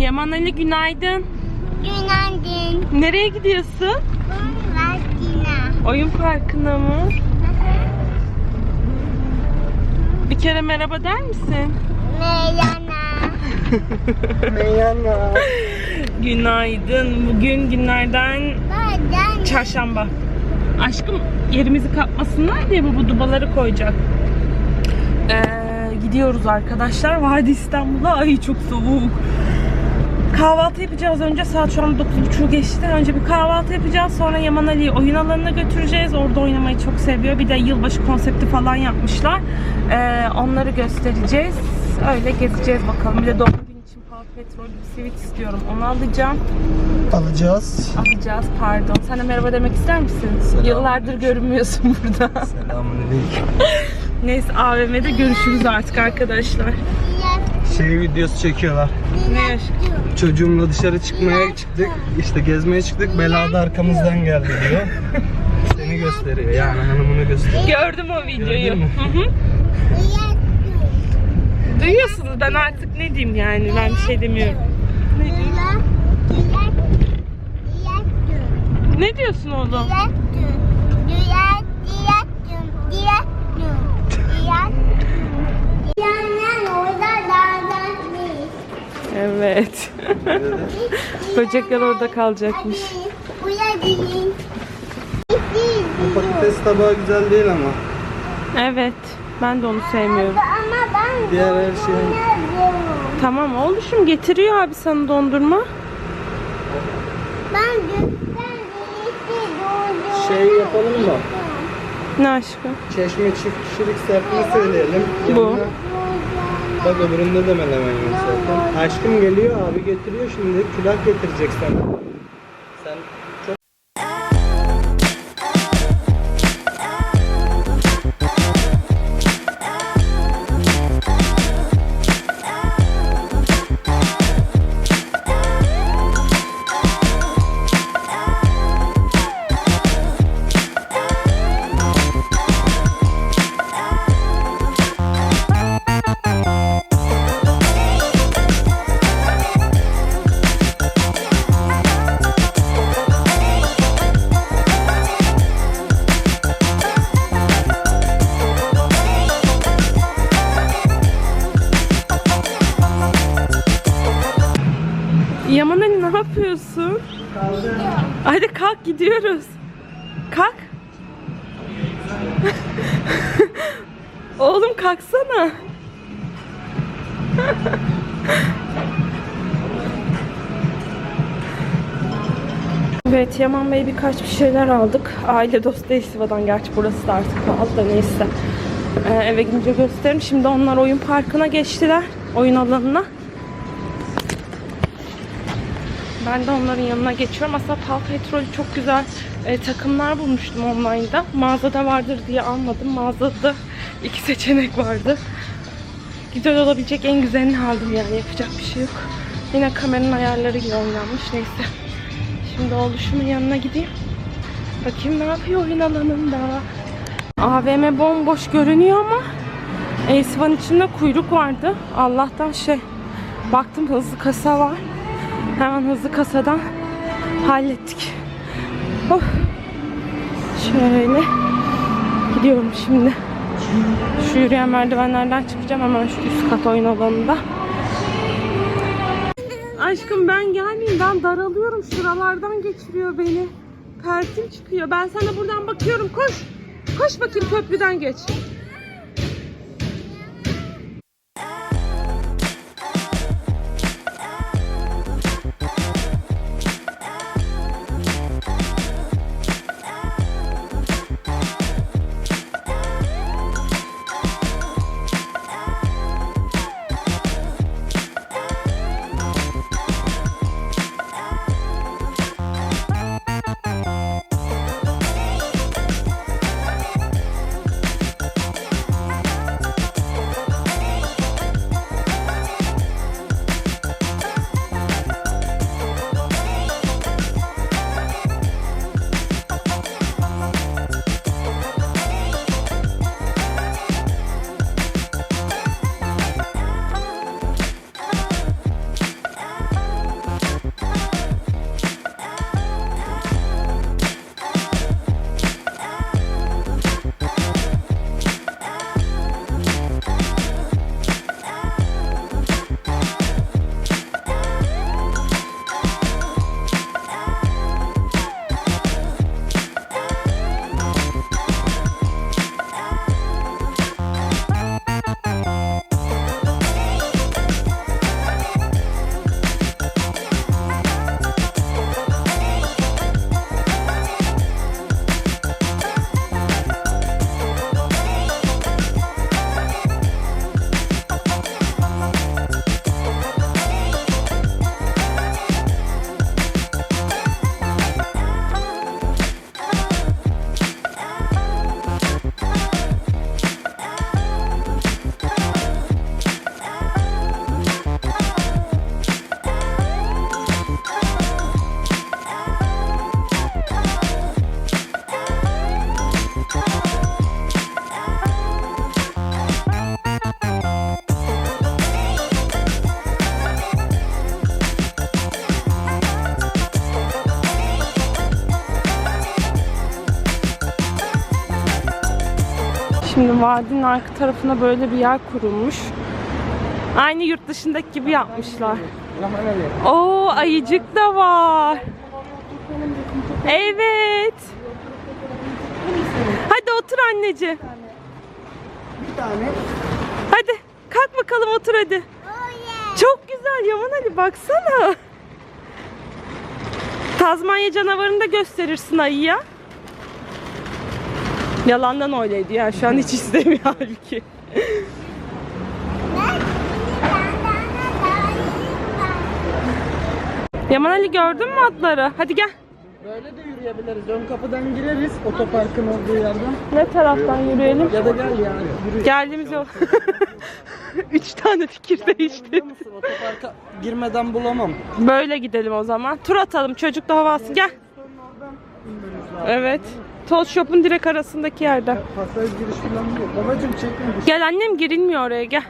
Yaman Ali günaydın. Günaydın. Nereye gidiyorsun? Vaktina. Oyun parkına mı? Bir kere merhaba der misin? Meyana. Meyana. Günaydın. Bugün günlerden Bazen çarşamba. Aşkım yerimizi kapmasınlar diye bu, bu dubaları koyacak. Ee, gidiyoruz arkadaşlar. Vadi İstanbul'a. Ay çok soğuk. Kahvaltı yapacağız önce saat şu an 9.30 geçti. Önce bir kahvaltı yapacağız. Sonra Yaman Ali'yi oyun alanına götüreceğiz. Orada oynamayı çok seviyor. Bir de yılbaşı konsepti falan yapmışlar. Ee, onları göstereceğiz. Öyle gezeceğiz bakalım. Bir de doğum günü için Paw Patrol bir sivit istiyorum. Onu alacağım. Alacağız. Alacağız pardon. Sen de merhaba demek ister misin? Selam. Yıllardır görünmüyorsun burada. Selamünaleyküm. Neyse AVM'de görüşürüz artık arkadaşlar. Şey videosu çekiyorlar. Ne? Çocuğumla dışarı çıkmaya çıktık. İşte gezmeye çıktık. Bela da arkamızdan geldi diyor. Seni gösteriyor yani hanımını gösteriyor. Gördüm o videoyu. Gördün mü? Hı hı. Duyuyorsunuz ben artık ne diyeyim yani ben bir şey demiyorum. Ne, diyorsun? ne diyorsun oğlum? Evet. Böcekler orada kalacakmış. Bu patates tabağı güzel değil ama. Evet. Ben de onu sevmiyorum. Ama ben Diğer her şey. Tamam oğlum getiriyor abi sana dondurma. Ben. Şey yapalım mı? Ne aşkım? Çeşme çift kişilik serpme söyleyelim. Bu. Yanına- Bak öbüründe de menemen yok zaten. Aşkım geliyor abi getiriyor şimdi. Külah getirecek sana. Yaman Ali ne yapıyorsun? Hadi kalk gidiyoruz. Kalk. Oğlum kalksana. Evet Yaman Bey birkaç bir şeyler aldık. Aile dostu Esiva'dan gerçi burası da artık pahalı da neyse. Ee, eve gidince gösteririm. Şimdi onlar oyun parkına geçtiler. Oyun alanına. Ben de onların yanına geçiyorum. Aslında Paw Patrol çok güzel e, takımlar bulmuştum online'da. Mağazada vardır diye almadım. Mağazada iki seçenek vardı. Güzel olabilecek en güzelini aldım yani yapacak bir şey yok. Yine kameranın ayarlarıyla oynanmış neyse. Şimdi oğluşumun yanına gideyim. Bakayım ne yapıyor oyun alanında. AVM bomboş görünüyor ama Ace'in içinde kuyruk vardı. Allah'tan şey baktım hızlı kasa var. Hemen hızlı kasadan hallettik. Oh. Şöyle gidiyorum şimdi. Şu yürüyen merdivenlerden çıkacağım hemen şu üst kat oyun alanında. Aşkım ben gelmeyeyim ben daralıyorum şuralardan geçiriyor beni. Pertim çıkıyor. Ben sana buradan bakıyorum koş. Koş bakayım köprüden geç. Şimdi vadinin arka tarafına böyle bir yer kurulmuş. Aynı yurt dışındaki gibi yapmışlar. Oo ayıcık da var. Evet. Hadi otur anneciğim. Bir tane. Hadi kalk bakalım otur hadi. Çok güzel Yaman Ali baksana. Tazmanya canavarını da gösterirsin ayıya. Yalandan öyleydi yani şu an hiç istemiyor halbuki. Yaman Ali gördün mü atları? Hadi gel. Böyle de yürüyebiliriz. Ön kapıdan gireriz otoparkın olduğu yerden. Ne taraftan yürüyelim? Ya da gel yani. Yürü. Geldiğimiz yol. Üç tane fikir değişti. Otoparka girmeden bulamam. Böyle gidelim o zaman. Tur atalım çocuk da havası. Gel. Evet. Toz Shop'un direkt arasındaki yerde. Pasaj giriş falan yok. Babacım çekme. Gel annem girilmiyor oraya gel.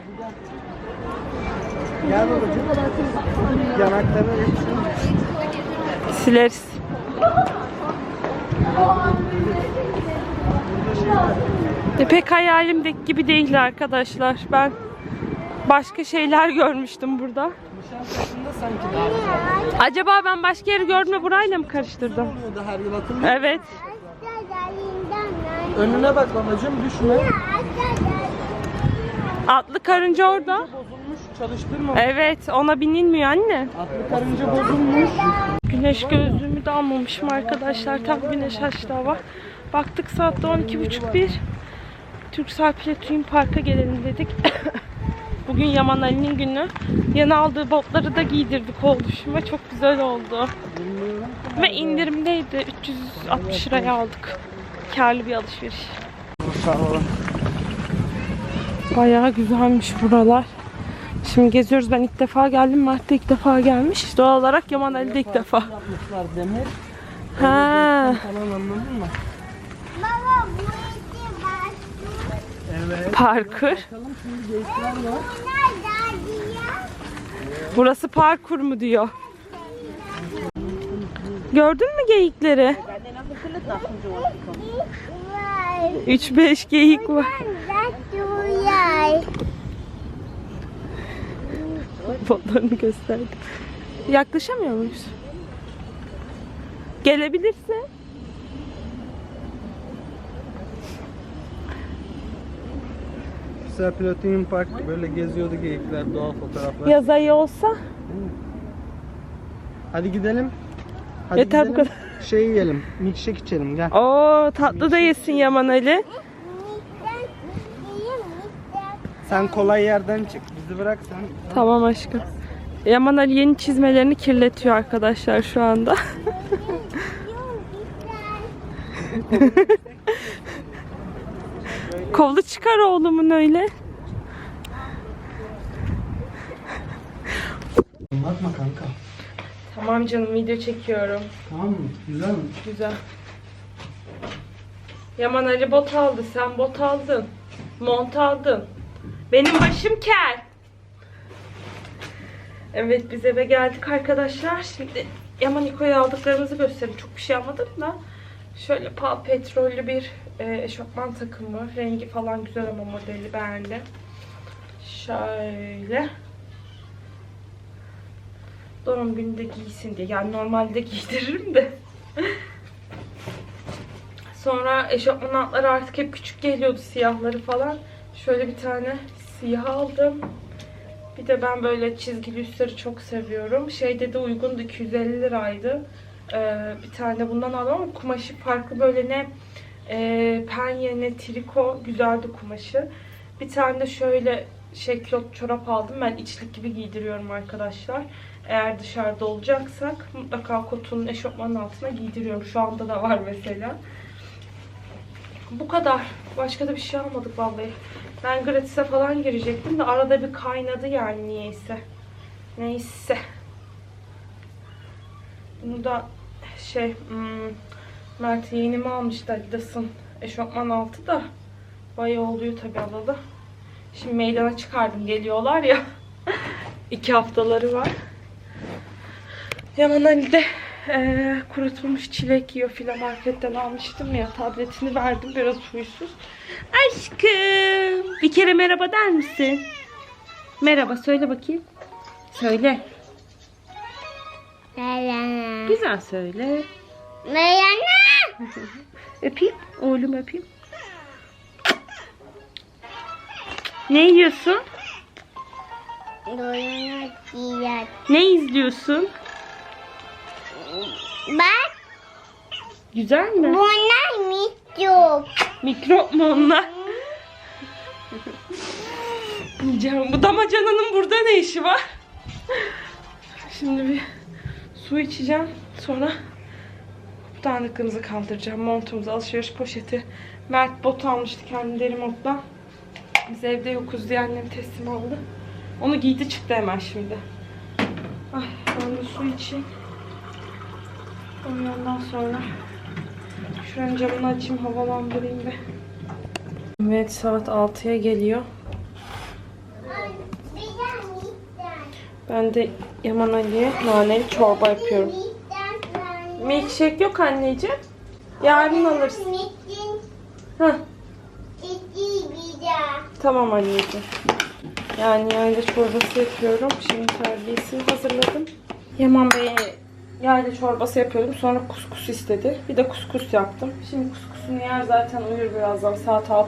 Gel babacım. Yanaklarına Sileriz. E pek hayalimdeki gibi değil arkadaşlar. Ben başka şeyler görmüştüm burada. Acaba ben başka yeri gördüm ve burayla mı karıştırdım? her yıl? Evet. Önüne bak babacım düşme. Atlı karınca orada. Bozulmuş çalıştırma. Evet ona binilmiyor anne. Atlı karınca bozulmuş. Güneş gözlüğümü de almamışım arkadaşlar. Tam güneş açtı hava. Baktık saatte 12.30 bir. Türksel Platinum Park'a gelelim dedik. Bugün Yaman Ali'nin günü. Yeni aldığı botları da giydirdik oluşuma. Çok güzel oldu. Ve indirimdeydi. 360 liraya aldık. Karlı bir alışveriş. Sağ olun. Bayağı güzelmiş buralar. Şimdi geziyoruz. Ben ilk defa geldim. Mert de ilk defa gelmiş. Doğal olarak Yaman Ali de ilk defa. Yapmışlar demir. Ha. Falan anladın mı? Baba bu başlıyor. Evet. Parkur. Bakalım şimdi geyikler var. Nerede diye? Burası parkur mu diyor. Gördün mü geyikleri? Var. 3-5 geyik var. Botlarını gösterdi. Yaklaşamıyor muyuz? Gelebilirsin. Güzel Platinum Park böyle geziyordu geyikler, doğal fotoğraflar. Yaz ayı olsa Hadi gidelim. Hadi Yeter bu gidelim. Şey yiyelim, milkshake içelim gel. Oo tatlı da yesin Yaman Ali. Sen kolay yerden çık. Bizi bırak sen. Tamam aşkım. Yaman Ali yeni çizmelerini kirletiyor arkadaşlar şu anda. Kolu çıkar oğlumun öyle. Bakma kanka. Tamam canım video çekiyorum. Tamam mı? Güzel mi? Güzel. Yaman Ali bot aldı. Sen bot aldın. Mont aldın. Benim başım kel. Evet biz eve geldik arkadaşlar. Şimdi Yaman İko'ya aldıklarımızı göstereyim. Çok bir şey almadım da. Şöyle pal petrollü bir e, eşofman takımı. Rengi falan güzel ama modeli beğendim. Şöyle. Doğum gününde giysin diye. Yani normalde giydiririm de. Sonra eşofman altları artık hep küçük geliyordu siyahları falan. Şöyle bir tane siyah aldım. Bir de ben böyle çizgili üstleri çok seviyorum. Şeyde de uygundu 250 liraydı. Ee, bir tane bundan aldım ama kumaşı farklı böyle ne e, penye ne triko güzeldi kumaşı. Bir tane de şöyle şey kilot çorap aldım. Ben içlik gibi giydiriyorum arkadaşlar. Eğer dışarıda olacaksak mutlaka kotunun eşofmanın altına giydiriyorum. Şu anda da var mesela. Bu kadar. Başka da bir şey almadık vallahi. Ben gratis'e falan girecektim de arada bir kaynadı yani niyeyse. Neyse. Bunu da şey hmm, Mert yeni mi almıştı Adidas'ın eşofman altı da bayağı oluyor tabi alalı. Şimdi meydana çıkardım geliyorlar ya. İki haftaları var. Yaman Ali de Ee, kurutulmuş çilek yiyor filan marketten almıştım ya tabletini verdim biraz huysuz. Aşkım bir kere merhaba der misin? Merhaba söyle bakayım. Söyle. Merhaba. Güzel söyle. Merhaba. Öpeyim. Oğlum öpeyim. Ne yiyorsun? Ne izliyorsun? Bak Güzel mi? bunlar mikrop. Mikrop mu onlar? Yiyeceğim. Bu damacananın burada ne işi var? Şimdi bir su içeceğim. Sonra dağınıklığımızı kaldıracağım. Montumuzu, alışveriş poşeti. Mert bot almıştı kendi deri modla. Biz evde yokuz diye annem teslim aldı. Onu giydi çıktı hemen şimdi. Ay, ben de su içeyim. Ondan sonra Şuranın camını açayım havalandırayım bir. Evet saat 6'ya geliyor. Ben de Yaman Ali'ye naneli çorba yapıyorum. Milkshake yok anneciğim. Yarın alırsın. Heh, tamam anneciğim. Yani yayla çorbası yapıyorum. Şimdi terbiyesini hazırladım. Yaman Bey'e yayla çorbası yapıyordum. Sonra kuskus istedi. Bir de kuskus yaptım. Şimdi kuskusunu yer zaten uyur birazdan. Saat 6.30.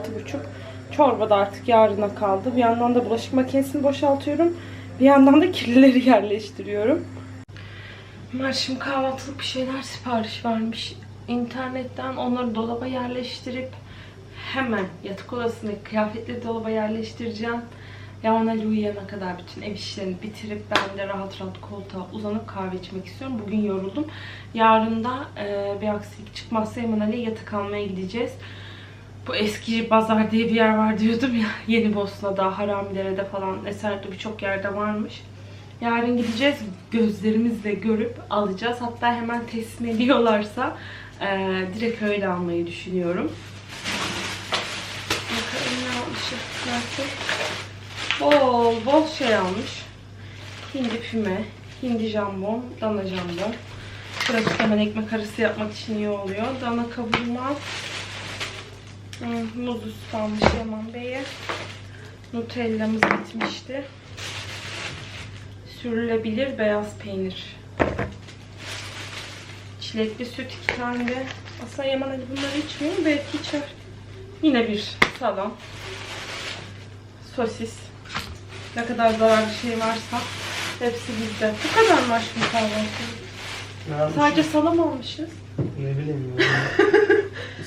Çorba da artık yarına kaldı. Bir yandan da bulaşık makinesini boşaltıyorum. Bir yandan da kirlileri yerleştiriyorum. Şimdi kahvaltılık bir şeyler sipariş vermiş. İnternetten onları dolaba yerleştirip hemen yatak odasındaki kıyafetleri dolaba yerleştireceğim. Ali uyuyana kadar bütün ev işlerini bitirip ben de rahat rahat koltuğa uzanıp kahve içmek istiyorum. Bugün yoruldum. Yarın da e, bir aksilik çıkmazsa Yaman Ali'ye yatak almaya gideceğiz. Bu eski pazar diye bir yer var diyordum ya. Yeni Bosna'da, Haramidere'de falan Eser'de birçok yerde varmış. Yarın gideceğiz. Gözlerimizle görüp alacağız. Hatta hemen teslim ediyorlarsa e, direkt öyle almayı düşünüyorum. Bakalım ne almışım. Belki bol bol şey almış. Hindi füme, hindi jambon, dana jambon. Pratik hemen ekmek arası yapmak için iyi oluyor. Dana kavurma. Hmm, muzlu süt almış Yaman Bey'e. Nutellamız bitmişti. Sürülebilir beyaz peynir. Çilekli süt iki tane de. Aslında Yaman Ali bunları içmiyor. Belki içer. Yine bir salam. Sosis. Ne kadar zararlı şey varsa hepsi bizde. Bu kadar mı aşkım kahvaltı? Sadece salam almışız. Ne bileyim ya.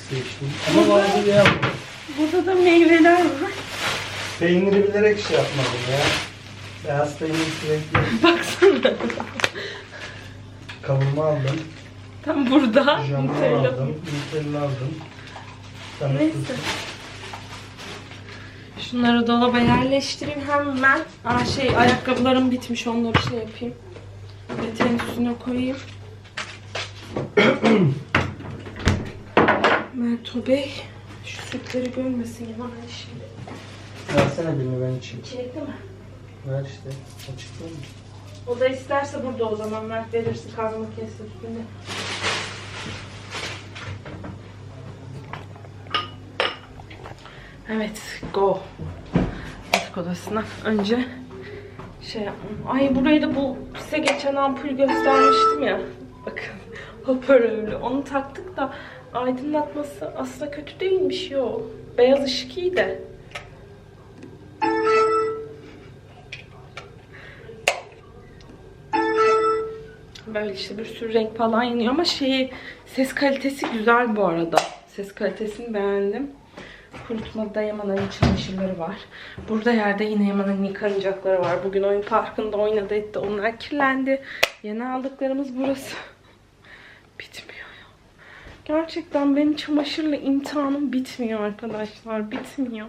Seçtim. Ama bazı yapmadım. Burada da meyveler var. Peyniri bilerek şey yapmadım ya. Beyaz peynir sürekli Baksana. kavurma aldım. Tam burada. Jambon aldım. Nutella aldım. Neyse. tuz. Şunları dolaba yerleştireyim hemen. Aa şey ayakkabılarım bitmiş onları şey yapayım. Beteğin üstüne koyayım. Merto Bey şu sütleri bölmesin ya şimdi. Versene birini ben içeyim. Çilekli mi? Ver işte. Açıkta mı? O da isterse burada o zaman Mert verirsin kahve makinesi üstünde. Evet, go. Yatak odasına. Önce şey yapmam. Ay burayı da bu size geçen ampul göstermiştim ya. Bakın hoparlörlü. Onu taktık da aydınlatması aslında kötü değilmiş yo. Beyaz ışık iyi de. Böyle işte bir sürü renk falan yanıyor ama şey ses kalitesi güzel bu arada. Ses kalitesini beğendim. Kurutmada Yaman'ın çamaşırları var. Burada yerde yine Yaman'ın yıkanacakları var. Bugün oyun parkında oynadı etti. Onlar kirlendi. Yeni aldıklarımız burası. Bitmiyor ya. Gerçekten benim çamaşırla imtihanım bitmiyor arkadaşlar. Bitmiyor.